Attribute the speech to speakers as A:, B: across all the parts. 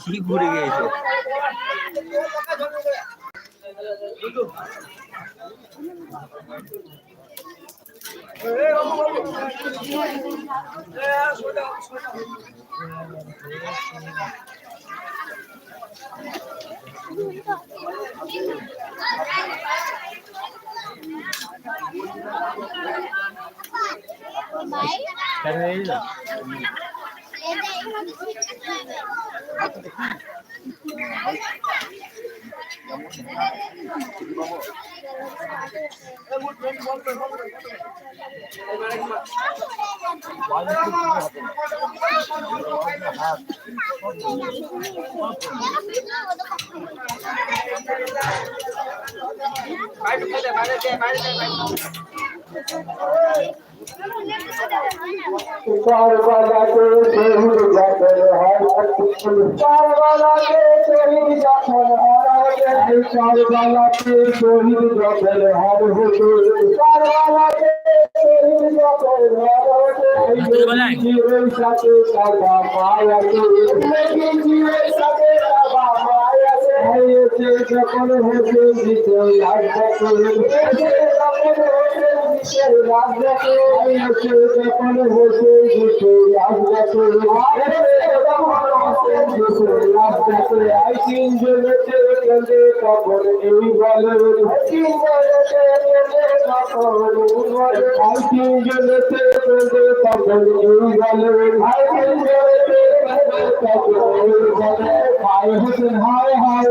A: ঘি ঘুরে গিয়েছে
B: Thank you. よかった。चार वाला के चली जाकर हर কারবালাতে শহীদ দখল হার হলো কারবালাতে শহীদ দখল হার হলো সাথে আইয়েছে সকল হতে শীতল লাভ সকল আইয়েছে সকল হতে শীতল লাভ সকল আইসিন জ্বলেছে চলে কবর এই বলে আইসিন জ্বলেছে চলে কবর আইসিন জ্বলেছে চলে কবর এই বলে আইসিন জ্বলেছে চলে কবর এই বলে হায় হোসেন হায় হায়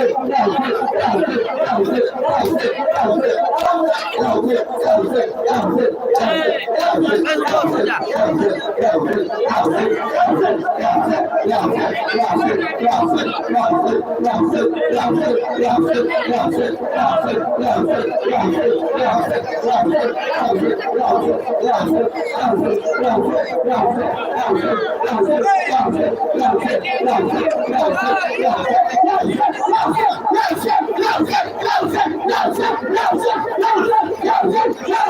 B: Thank you. Close it, close it, close it, close it, close it, close it, close it,
A: close it.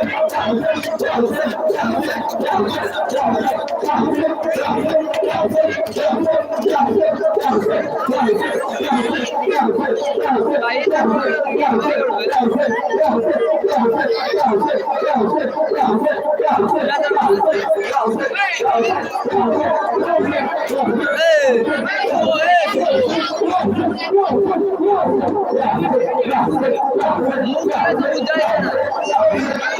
A: Muda, muda, muda.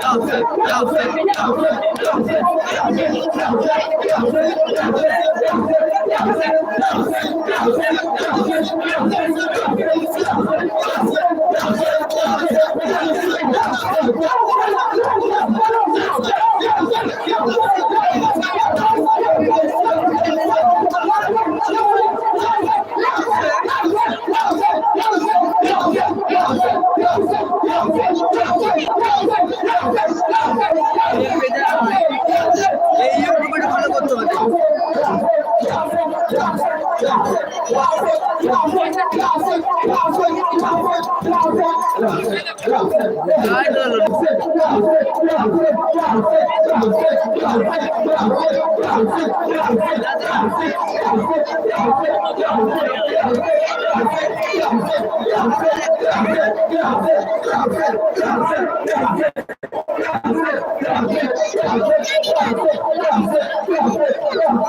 C: Thank you.
A: Allah'ım.
D: Yeah.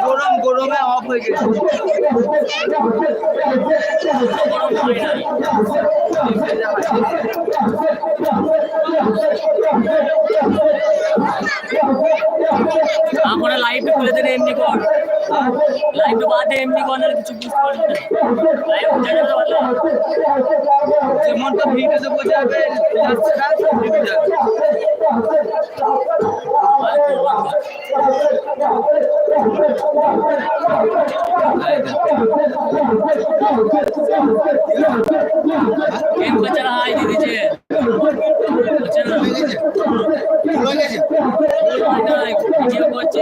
A: গরম গরমে অফ হয়ে গেছে।
B: আমরা লাইভে খুলে দিন এমনি কর। লাইভে বাদে এমনি কর নাহলে কিছু বুঝতে পারবি না লাইভ বুঝে যাবে বললে
A: যেমন তো ভিডিওতে বোঝাবে যাচ্ছে না ভিডিও যাবে
B: गेम बेचारा हाई दे दीजिए बेचारा
A: হয়ে গেছে
B: ভিডিও করছে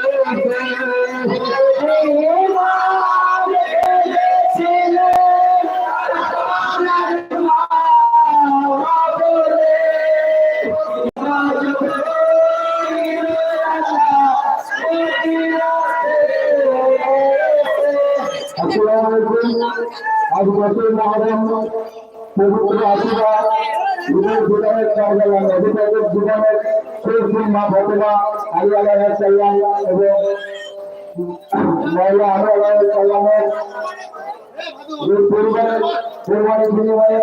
D: জীবনের কার্যালয় নবীদের জীবনের শেষ দিন মা ফতেমা আলী আল্লাহ সাল্লাম এবং মহিলা আলী আল্লাহ সাল্লামের যে পরিবারের পরিবারের বিনিময়ে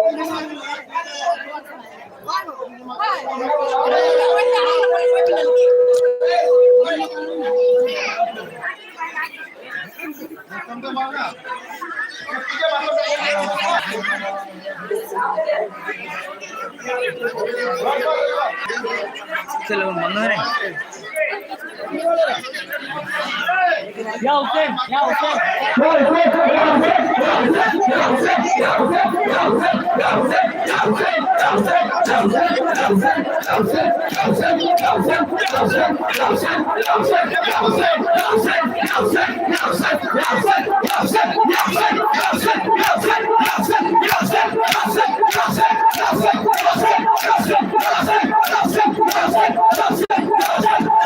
A: চলো বন্ধ হয় না
B: या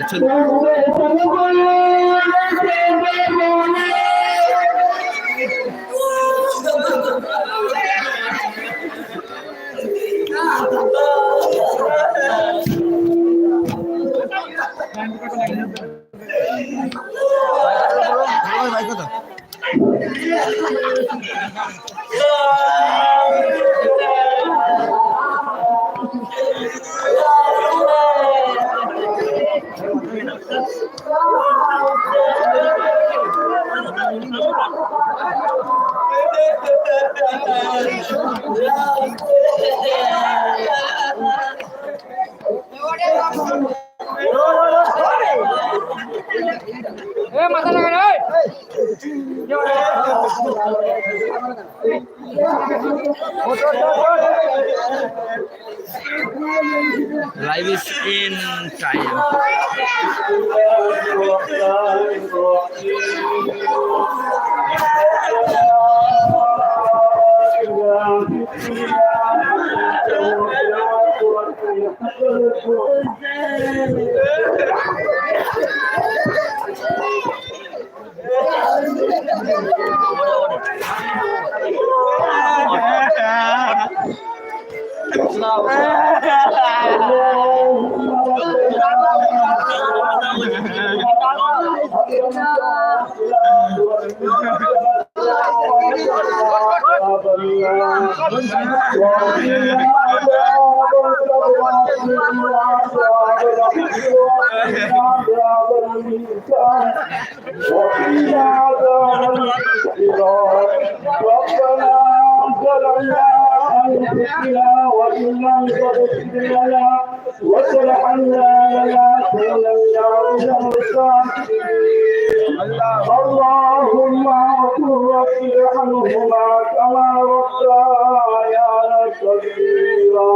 A: চল ভাই কত Live is in time.
D: Oh, ربنا لنا مبدلا وإن لم تبدل لنا واصلحا لا لا كون من اللهم اغفر ربي ارحمهما كما ربيانا صغيرا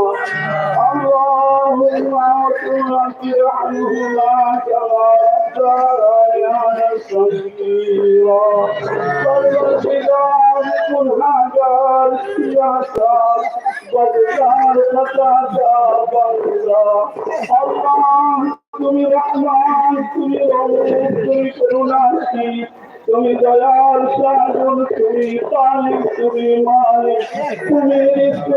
D: اللهم اغفر ربي ارحمهما كما ربيانا صغيرا والله لا يكن هذا يا صالح তুমি রহমান তুমি রহমান তুমি করুণাশী তুমি দয়াল সাধন, তুমি পালিক তুমি মালিক তুমি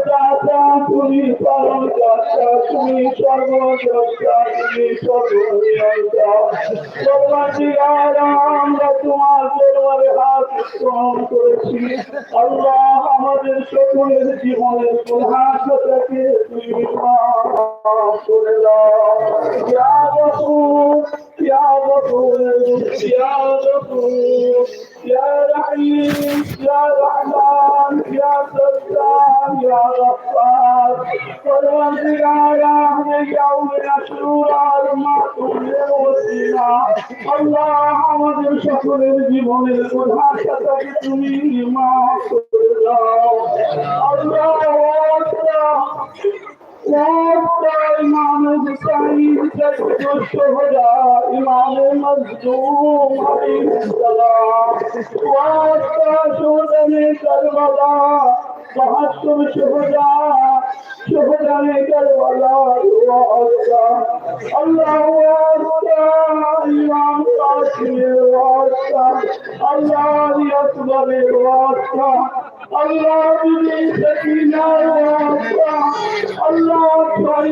D: দাতা তুমি পালন কর্তা তুমি সর্বদ্রষ্টা, তুমি সর্বনিয়ন্তা সর্বাধিকার আমরা তোমার দরবারে হাত গ্রহণ করেছি। আল্লাহ আমাদের সকলের জীবনের প্রধানতাকে তুমি মাফ করে দাও। গফুর ইয়া গফুর ইয়া গফুর ইয়া রহিম ইয়া রহমান ইয়া সত্তার ইয়া গফফার পরওয়ারদিগার আহমে ইয়াউমিনা শুরার মা তুমি ওসিলা আল্লাহ আমাদের সকলের জীবনের প্রধানতাকে তুমি মাফ করে দাও আল্লাহ আল্লাহ وابقى إمام حسين جد الشهداء إمام مظلوم عليه السلام وابقى شهداء كربلاء وحسب شهداء شهداء كربلاء وابقى الله وابقى إمام قاسم وابقى الله أكبر وابقى আল্লাহ বিদেশ থেকে যায় আল্লাহ ছয়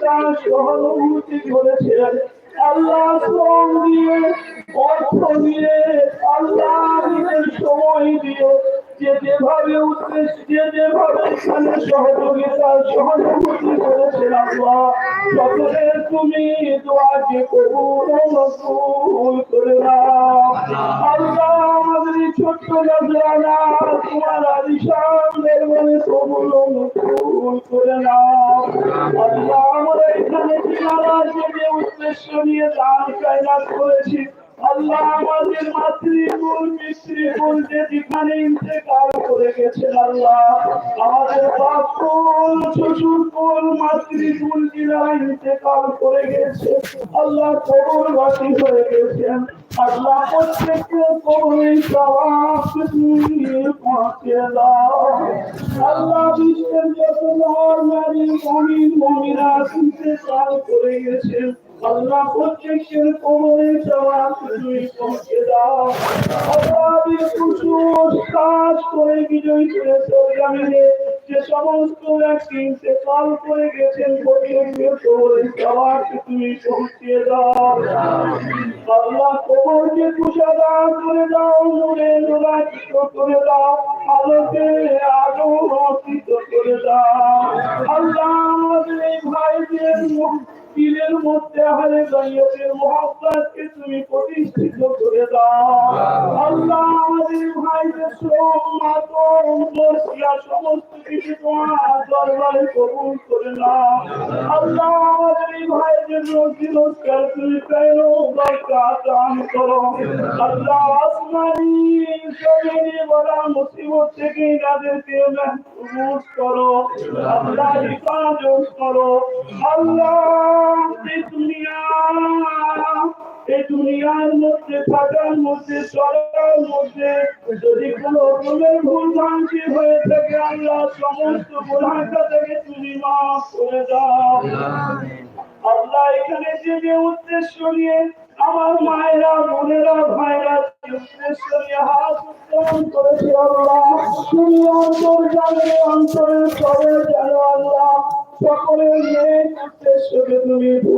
D: যেভাবে সহানুভূতি ধরেছিলেন আল্লাহ শ্রম দিয়ে অর্থ দিয়ে আল্লাহ নিজের সময় দিয়ে যে যেভাবে উদ্দেশ্য, যেভাবে এখানে সহযোগিতা, সহানুভূতি করেছেন আল্লাহ তুমি দোয়াকে কবুল মকবুল করে আমাদের এই ছোট্ট নজরানা তোমার আলিশান দরবারে কবুল মকবুল করে আল্লাহ আমরা এখানে ঠিকানা যে উদ্দেশ্য নিয়ে দান কায়নাত করেছি আল্লাহ আমাদের মাতৃকুল পিতৃকুল যে যেখানে ইন্তেকাল করে গেছেন আল্লাহ, আমাদের বাপকুল, শ্বশুরকুল মাতৃকুল যারা ইন্তেকাল করে গেছে আল্লাহ কবর কবরবাসী হয়ে গেছেন। আল্লাহ প্রত্যেককে কবরে সওয়াব তুমি পৌঁছে দাও। আল্লাহ বিশ্বের যত নারী, মমিন মমিনা ইন্তেকাল করে গেছেন। আল্লাহ প্রত্যেকের কবরে সওয়াব তুমি পৌঁছে দাও। আল্লাহ বিপুষ কাজ করে বিজয়ী করে সরজামিনে যে সমস্ত ব্যক্তি ইন্তেকাল করে গেছেন প্রত্যেকের কবরে সওয়াব তুমি পৌঁছে দাও। আল্লাহ কবরকে কুশাদা করে দাও, নূরে নোরাকিত করে দাও, আলোকে আলো রচিত করে দাও। আল্লাহ আমাদের ভাইদের মুখ- দিলের মধ্যে আহলে গাইয়তের মোহাব্বতকে তুমি প্রতিষ্ঠিত করে দাও। আল্লাহ। আমাদের ভাইদের শ্রম বসিয়া সমস্ত কিছু তোমার দরবারে কবুল করে নাও। আল্লাহ। আমাদের এই ভাইদের রোজি রোজগার তুমি পেল বরকত দান করো। আল্লাহ। আসমানি জমিনে বড় মুসিবত থেকে যাদেরকে মাহফুজ করো। আল্লাহ হিফাজত করো। আল্লাহ এই দুনিয়া, এই দুনিয়ার মধ্যে থাকার মধ্যে, চলার মধ্যে, যদি কোনো রকমের ভুল ভ্রান্তি হয়ে থাকে, আল্লাহ সমস্ত গুণাটা থেকে তুমি মাফ করে দাও। আল্লাহ এখানে যে যে উদ্দেশ্য নিয়ে আমার মায়েরা, বোনেরা, ভাইরা উদ্দেশ্যে হাত উত্তোলন করেছি আল্লাহ তুমি অন্তর জানে অন্তরের সবে জানো আল্লাহ সকলের মেয়ে উদ্দেশ্যকে তুমি